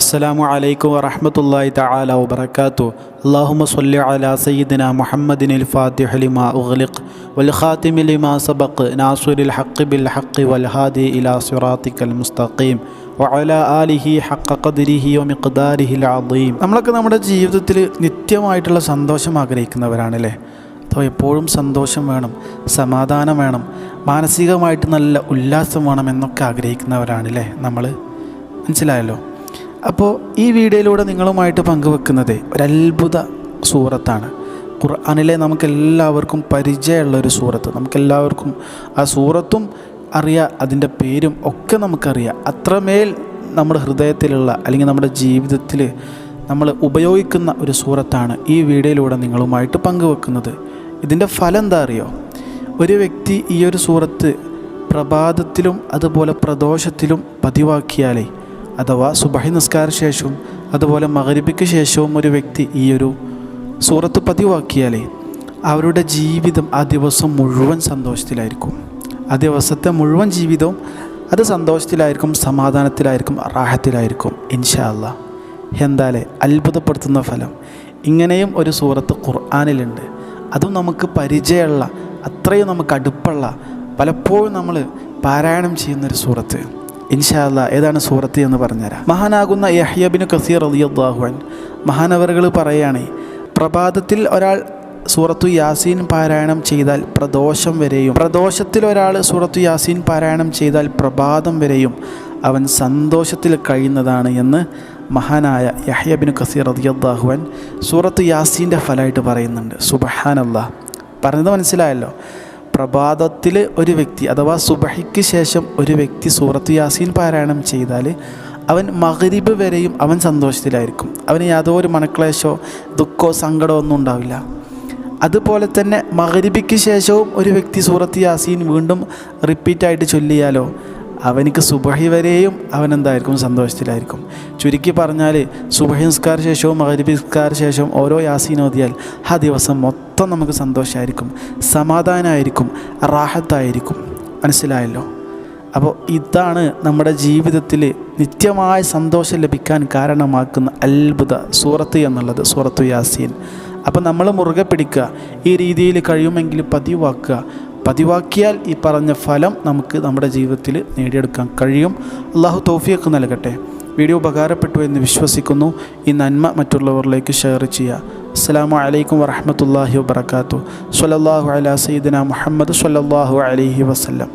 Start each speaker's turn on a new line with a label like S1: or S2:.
S1: അസ്സാം വലൈക്കും വറഹമത്തല്ലാഹി തആല വാത്തു അള്ളാഹുമ സല്ലി അലാ സയ്യിദിന മുഹമ്മദിൻ അൽ ഫാത്തിഹ ലിമാ ഉഗ്ലിഖ് വൽ ലിമാ സബഖ് നാസുരിൽ ഹഖ് ബിൽ ഹഖ് വൽ ഹാദി ഇലാ സിറാത്തിക്കൽ മുസ്തഖീം വഅല ആലിഹി ഹക്ക ഖദരിഹി വ മിഖ്ദാരിഹി അൽ നമ്മളൊക്കെ നമ്മുടെ ജീവിതത്തിൽ നിത്യമായിട്ടുള്ള സന്തോഷം ആഗ്രഹിക്കുന്നവരാണല്ലേ? അപ്പോൾ എപ്പോഴും സന്തോഷം വേണം സമാധാനം വേണം മാനസികമായിട്ട് നല്ല ഉല്ലാസം വേണം എന്നൊക്കെ ആഗ്രഹിക്കുന്നവരാണല്ലേ നമ്മൾ? മനസ്സിലായല്ലോ? അപ്പോൾ ഈ വീഡിയോയിലൂടെ നിങ്ങളുമായിട്ട് പങ്കുവെക്കുന്നത് ഒരത്ഭുത സൂറത്താണ്. ഖുർആാനിലെ നമുക്കെല്ലാവർക്കും പരിചയമുള്ള ഒരു സൂറത്ത്. നമുക്കെല്ലാവർക്കും ആ സൂറത്തും അറിയാം അതിന്റെ പേരും ഒക്കെ നമുക്കറിയാം. അത്രമേൽ നമ്മുടെ ഹൃദയത്തിലുള്ള അല്ലെങ്കിൽ നമ്മുടെ ജീവിതത്തിൽ നമ്മൾ ഉപയോഗിക്കുന്ന ഒരു സൂറത്താണ് ഈ വീഡിയോയിലൂടെ നിങ്ങളുമായിട്ട് പങ്കുവെക്കുന്നത്. ഇതിന്റെ ഫലം എന്താ അറിയോ? ഒരു വ്യക്തി ഈ ഒരു സൂറത്ത് പ്രഭാതത്തിലും അതുപോലെ പ്രദോഷത്തിലും പതിവാക്കിയാലേ അഥവാ സുബഹി നിസ്കാര ശേഷവും അതുപോലെ മകരിബിക്ക് ശേഷവും ഒരു വ്യക്തി ഈ ഒരു സൂറത്ത് പതിവാക്കിയാലേ അവരുടെ ജീവിതം ആ ദിവസം മുഴുവൻ സന്തോഷത്തിലായിരിക്കും. ആ ദിവസത്തെ മുഴുവൻ ജീവിതവും അത് സന്തോഷത്തിലായിരിക്കും സമാധാനത്തിലായിരിക്കും റാഹത്തിലായിരിക്കും ഇൻഷാ എന്താലേ? അത്ഭുതപ്പെടുത്തുന്ന ഫലം. ഇങ്ങനെയും ഒരു സൂറത്ത് ഖുർആാനിലുണ്ട്. അതും നമുക്ക് പരിചയമുള്ള അത്രയും നമുക്ക് അടുപ്പുള്ള പലപ്പോഴും നമ്മൾ പാരായണം ചെയ്യുന്നൊരു സൂറത്ത്. ഇൻഷാല്ല ഏതാണ് സൂറത്ത് എന്ന് പറഞ്ഞുതരാം. മഹാനാകുന്ന യഹ്യബിന് കസീർ അലിയാഹുൻ മഹാനവറുകൾ പറയുകയാണേ പ്രഭാതത്തിൽ ഒരാൾ സൂറത്തു യാസീൻ പാരായണം ചെയ്താൽ പ്രദോഷം വരെയും പ്രദോഷത്തിൽ ഒരാൾ സൂറത്തു യാസീൻ പാരായണം ചെയ്താൽ പ്രഭാതം വരെയും അവൻ സന്തോഷത്തിൽ കഴിയുന്നതാണ് എന്ന് മഹാനായ യഹ്യബിൻ കസീർ അദിയദ്ദാഹുവൻ സൂറത്ത് യാസീന്റെ ഫലമായിട്ട് പറയുന്നുണ്ട്. സുബഹാനല്ലാ. പറഞ്ഞത് മനസ്സിലായല്ലോ? പ്രഭാതത്തിൽ ഒരു വ്യക്തി അഥവാ സുബഹിക്ക് ശേഷം ഒരു വ്യക്തി സൂറത്ത് യാസീൻ പാരായണം ചെയ്താൽ അവൻ മകരിബ് വരെയും അവൻ സന്തോഷത്തിലായിരിക്കും. അവന് യാതൊരു മണക്ലേശോ ദുഃഖമോ സങ്കടമോ ഒന്നും ഉണ്ടാവില്ല. അതുപോലെ തന്നെ മകരിബിക്ക് ശേഷവും ഒരു വ്യക്തി സൂറത്ത് യാസീൻ വീണ്ടും റിപ്പീറ്റായിട്ട് ചൊല്ലിയാലോ? അവനിക്ക് സുബഹി വരെയും അവൻ എന്തായിരിക്കും സന്തോഷത്തിലായിരിക്കും. ചുരുക്കി പറഞ്ഞാൽ സുബഹി നിസ്കാര ശേഷവും മകരിബി നിസ്കാര ശേഷവും ഓരോ യാസീൻ ഓതിയാൽ ആ ദിവസം മൊത്തം നമുക്ക് സന്തോഷമായിരിക്കും സമാധാനമായിരിക്കും റാഹത്തായിരിക്കും. മനസ്സിലായല്ലോ? അപ്പോൾ ഇതാണ് നമ്മുടെ ജീവിതത്തിൽ നിത്യമായ സന്തോഷം ലഭിക്കാൻ കാരണമാക്കുന്ന അത്ഭുത സൂറത്ത് എന്നുള്ളത് സൂറത്തു യാസീൻ. അപ്പോൾ നമ്മൾ മുറുകെ പിടിക്കുക ഈ രീതിയിൽ കഴിയുമെങ്കിൽ പതിവാക്കുക. പതിവാക്കിയാൽ ഈ പറഞ്ഞ ഫലം നമുക്ക് നമ്മുടെ ജീവിതത്തിൽ നേടിയെടുക്കാൻ കഴിയും. അള്ളാഹു തോഫിയൊക്കെ നൽകട്ടെ. വീഡിയോ ഉപകാരപ്പെട്ടു എന്ന് വിശ്വസിക്കുന്നു. ഈ നന്മ മറ്റുള്ളവരിലേക്ക് ഷെയർ ചെയ്യുക. അസ്സാം വലൈക്കും വറഹമത്തല്ലാഹി വാത്തു സല്ലാഹു അല സീദന മുഹമ്മദ് സല്ലാഹു അലഹി വസല്ലം.